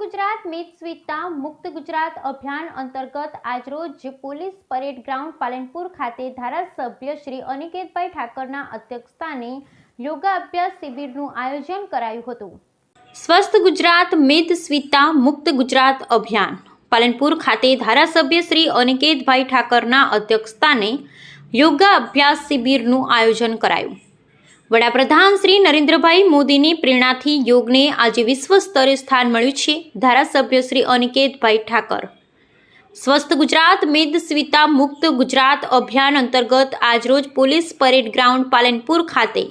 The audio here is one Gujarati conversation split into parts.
ગુજરાત મિતસ્વિતા મુક્ત ગુજરાત અભિયાન અંતર્ગત આજરોજ પોલીસ પરેડ ગ્રાઉન્ડ પાલનપુર ખાતે ધારાસભ્ય શ્રી અનિકેતભાઈ ઠાકરના અધ્યક્ષસ્થાને યોગા અભ્યાસ શિબિરનું આયોજન કરાયું હતું. સ્વસ્થ ગુજરાત મિતસ્વિતા મુક્ત ગુજરાત અભિયાન પાલનપુર ખાતે ધારાસભ્ય શ્રી અનિકેતભાઈ ઠાકરના અધ્યક્ષસ્થાને યોગા અભ્યાસ શિબિરનું આયોજન કરાયું. વડાપ્રધાન શ્રી નરેન્દ્રભાઈ મોદીની પ્રેરણાથી યોગને આજે વિશ્વ સ્તરે સ્થાન મળ્યું છે. ધારાસભ્ય શ્રી અનિકેતભાઈ ઠાકર. સ્વસ્થ ગુજરાત, મેદ સ્વિતા મુક્ત ગુજરાત અભિયાન અંતર્ગત આજરોજ પોલીસ પરેડ ગ્રાઉન્ડ પાલનપુર ખાતે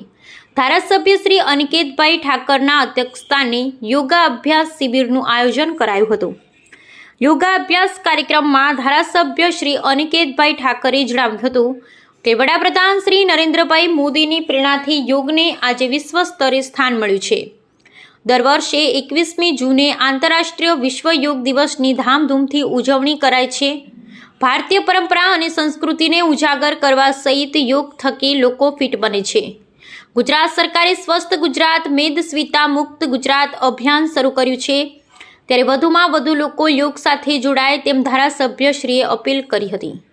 ધારાસભ્ય શ્રી અનિકેતભાઈ ઠાકરના અધ્યક્ષસ્થાને યોગા અભ્યાસ શિબિરનું આયોજન કરાયું હતું. યોગા અભ્યાસ કાર્યક્રમમાં ધારાસભ્ય શ્રી અનિકેતભાઈ ઠાકરે જણાવ્યું હતું કે વડાપ્રધાન શ્રી નરેન્દ્રભાઈ મોદીની પ્રેરણાથી યોગને આજે વિશ્વ સ્તરે સ્થાન મળ્યું છે. દર વર્ષે એકવીસમી જૂને આંતરરાષ્ટ્રીય વિશ્વ યોગ દિવસની ધામધૂમથી ઉજવણી કરાય છે. ભારતીય પરંપરા અને સંસ્કૃતિને ઉજાગર કરવા સહિત યોગ થકી લોકો ફિટ બને છે. ગુજરાત સરકારે સ્વસ્થ ગુજરાત, મેદ સ્વિતા મુક્ત ગુજરાત અભિયાન શરૂ કર્યું છે. ત્યારે વધુમાં વધુ લોકો યોગ સાથે જોડાય તેમ ધારાસભ્યશ્રીએ અપીલ કરી હતી.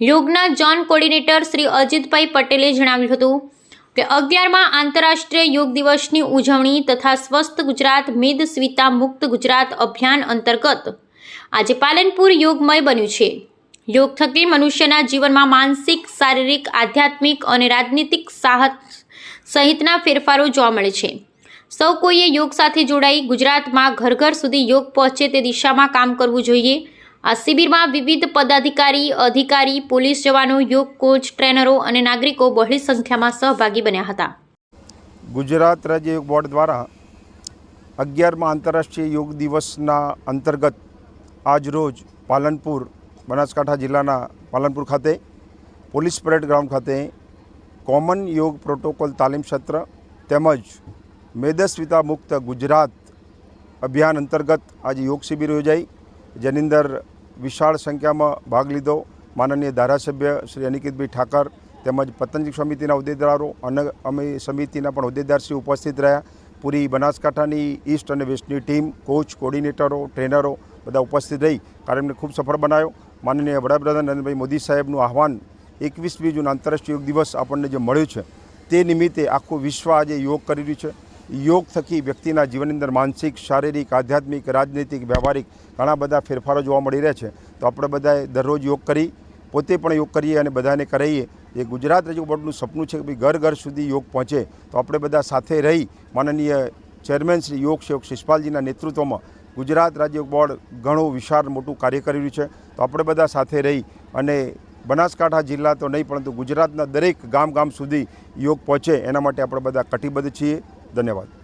યોગના જોન કોર્ડિનેટર શ્રી અજીતભાઈ પટેલે જણાવ્યું હતું કે અગિયારમાં આંતરરાષ્ટ્રીય યોગ દિવસની ઉજવણી તથા સ્વસ્થ ગુજરાત, મેદ સ્વિતા મુક્ત ગુજરાત અભિયાન અંતર્ગત આજે પાલનપુર યોગમય બન્યું છે. યોગ થકી મનુષ્યના જીવનમાં માનસિક, શારીરિક, આધ્યાત્મિક અને રાજનીતિક સાહસ સહિતના ફેરફારો જોવા મળે છે. સૌ કોઈએ યોગ સાથે જોડાઈ ગુજરાતમાં ઘર ઘર સુધી યોગ પહોંચે તે દિશામાં કામ કરવું જોઈએ. આ શિબિરમાં વિવિધ પદાધિકારી, અધિકારી, પોલીસ જવાનો, યોગ કોચ, ટ્રેનરો અને નાગરિકો બહોળી સંખ્યામાં સહભાગી બન્યા હતા. ગુજરાત રાજ્ય યોગ બોર્ડ દ્વારા અગિયારમાં આંતરરાષ્ટ્રીય યોગ દિવસના અંતર્ગત આજરોજ પાલનપુર, બનાસકાંઠા જિલ્લાના પાલનપુર ખાતે, પોલીસ પરેડ ગ્રાઉન્ડ ખાતે કોમન યોગ પ્રોટોકોલ તાલીમ સત્ર તેમજ મેદસ્વિતા મુક્ત ગુજરાત અભિયાન અંતર્ગત આજે યોગ શિબિર યોજાઈ. જેની અંદર વિશાળ સંખ્યામાં ભાગ લીધો. માનનીય ધારાસભ્ય શ્રી અનિકેતભાઈ ઠાકર તેમજ પતંજલિ સમિતિના હોદ્દેદારો અને, અમે સમિતિના પણ હોદ્દેદારશ્રી ઉપસ્થિત રહ્યા. પૂરી બનાસકાંઠાની ઈસ્ટ અને વેસ્ટની ટીમ, કોચ કોર્ડિનેટરો ટ્રેનરો બધા ઉપસ્થિત રહી કાર્યક્રમને ખૂબ સફળ બનાવ્યો માનનીય વડાપ્રધાન નરેન્દ્રભાઈ મોદી સાહેબનું આહવાન, એકવીસમી જૂન આંતરરાષ્ટ્રીય યોગ દિવસ આપણને જે મળ્યું છે, તે નિમિત્તે આખું વિશ્વ આજે યોગ કરી રહ્યું છે. યોગ થકી વ્યક્તિના જીવનની અંદર માનસિક, શારીરિક, આધ્યાત્મિક, રાજનૈતિક, વ્યવહારિક ઘણા બધા ફેરફારો જોવા મળી રહ્યા છે. તો આપણે બધાએ દરરોજ યોગ કરી, પોતે પણ યોગ કરીએ અને બધાને કરાવીએ એ ગુજરાત રાજ્ય બોર્ડનું સપનું છે કે ભાઈ ઘર ઘર સુધી યોગ પહોંચે. તો આપણે બધા સાથે રહી માનનીય ચેરમેન શ્રી યોગ સેવક શિષપાલજીના નેતૃત્વમાં ગુજરાત રાજ્ય બોર્ડ ઘણું વિશાળ મોટું કાર્ય કરી રહ્યું છે. તો આપણે બધા સાથે રહી અને બનાસકાંઠા જિલ્લા તો નહીં પરંતુ ગુજરાતના દરેક ગામ ગામ સુધી યોગ પહોંચે. એના માટે આપણે બધા કટિબદ્ધ છીએ. धन्यवाद